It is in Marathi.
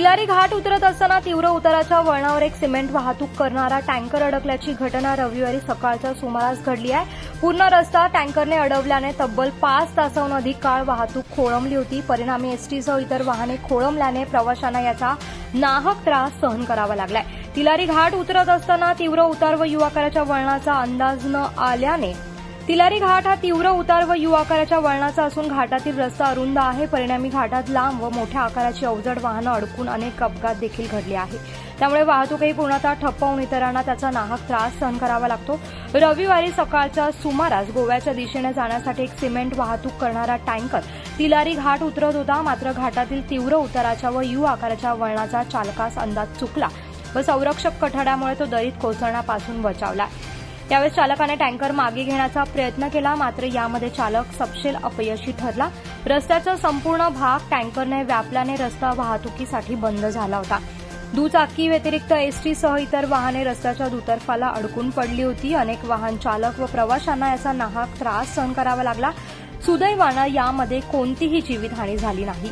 तिलारी घाट उतरत असताना तीव्र उताराच्या वळणावर एक सिमेंट वाहतूक करणारा टँकर अडकल्याची घटना रविवारी सकाळच्या सुमारास घडली आहे. पूर्ण रस्ता टँकरने अडवल्याने तब्बल पाच तासाहून अधिक काळ वाहतूक खोळंबली होती. परिणामी एसटीसह इतर वाहने खोळंबल्याने प्रवाशांना याचा नाहक त्रास सहन करावा लागलाय. तिलारी घाट उतरत असताना तीव्र उतार व युवाकाराच्या वळणाचा अंदाज न आल्याने तिलारी घाट हा तीव्र उतार व यू आकाराच्या वळणाचा असून घाटातील रस्ता अरुंद आहे. परिणामी घाटात लांब व मोठ्या आकाराची अवजड वाहनं अडकून अनेक अपघात देखील घडले आहे त्यामुळे वाहतूकही पूर्णतः ठप्प होऊन इतरांना त्याचा नाहक त्रास सहन करावा लागतो. रविवारी सकाळच्या सुमारास गोव्याच्या दिशेने जाण्यासाठी एक सिमेंट वाहतूक करणारा टँकर तिलारी घाट उतरत होता. मात्र घाटातील तीव्र उताराच्या व यू आकाराच्या वळणाचा चालकास अंदाज चुकला व संरक्षक कठाड्यामुळे तो दरीत कोसळण्यापासून बचावला. त्यावेळेस चालकाने टँकर मागे घेण्याचा प्रयत्न केला मात्र यामध्ये चालक सपशेल अपयशी ठरला. रस्त्याचा संपूर्ण भाग टँकरने व्यापल्याने रस्ता वाहतुकीसाठी बंद झाला होता. दुचाकी व्यतिरिक्त एसटीसह इतर वाहने रस्त्याच्या दुतर्फाला अडकून पडली होती. अनेक वाहन चालक व प्रवाशांना याचा नाहक त्रास सहन करावा लागला. सुदैवानं यामध्ये कोणतीही जीवितहानी झाली नाही.